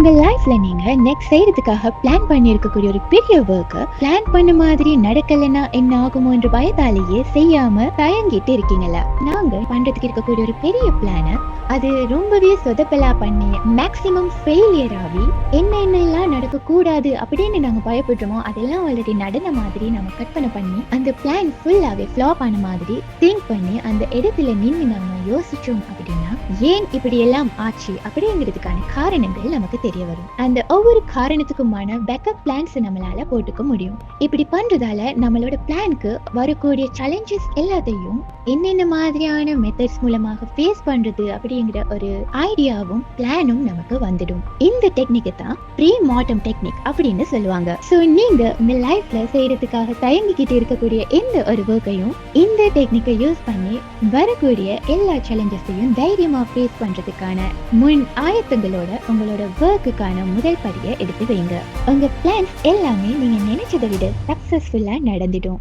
உங்கள் லைஃப்ல நீங்க நெக்ஸ்ட் செய்யறதுக்காக பிளான் பண்ணியிருக்கக்கூடிய ஒரு பெரிய ஒர்க்கு பிளான் பண்ண மாதிரி நடக்கலைன்னா என்ன ஆகுமோ என்ற பயத்தாலேயே செய்யாம தயங்கிட்டு இருக்கீங்களா நாங்க பண்றதுக்கு இருக்கக்கூடிய ஒரு பெரிய பிளான அது ரொம்பவே சொதப்பலா பண்ணி மேக்சிமம் ஃபெயிலியர் ஆகி என்ன என்னெல்லாம் நடக்க கூடாது அப்படின்னு நாங்க பயப்படுறோமோ அதெல்லாம் ஆல்ரெடி நடந்த மாதிரி நம்ம கற்பனை பண்ணி அந்த பிளான் ஃபுல்லாவே ஃப்ளாப் ஆன மாதிரி திங்க் பண்ணி அந்த இடத்துல நின்று நம்ம யோசிச்சோம் அப்படின்னா ஏன் இப்படி எல்லாம் ஆச்சு அப்படிங்கிறதுக்கான காரணங்கள் நமக்கு தெரியும் தெரிய வரும். அந்த ஒவ்வொரு காரணத்துக்குமான பேக்கப் பிளான்ஸ் நம்மளால போட்டுக்க முடியும். இப்படி பண்றதால நம்மளோட பிளான்க்கு வரக்கூடிய சேலஞ்சஸ் எல்லாத்தையும் என்னென்ன மாதிரியான மெத்தட்ஸ் மூலமாக ஃபேஸ் பண்றது அப்படிங்கிற ஒரு ஐடியாவும் பிளானும் நமக்கு வந்துடும். இந்த டெக்னிக்கை தான் ப்ரீ மார்டம் டெக்னிக் அப்படின்னு சொல்லுவாங்க. ஸோ நீங்க உங்க லைஃப்ல செய்யறதுக்காக தயங்கிக்கிட்டு இருக்கக்கூடிய எந்த ஒரு ஒர்க்கையும் இந்த டெக்னிக்கை யூஸ் பண்ணி வரக்கூடிய எல்லா சேலஞ்சஸையும் தைரியமா ஃபேஸ் பண்றதுக்கான முன் ஆயத்தங்களோட உங்களோட இலக்குக்கான முதல் படியை எடுத்து வைங்க உங்க பிளான்ஸ் எல்லாமே நீங்க நினைச்சதை விட சக்சஸ்ஃபுல்லா நடந்துடும்.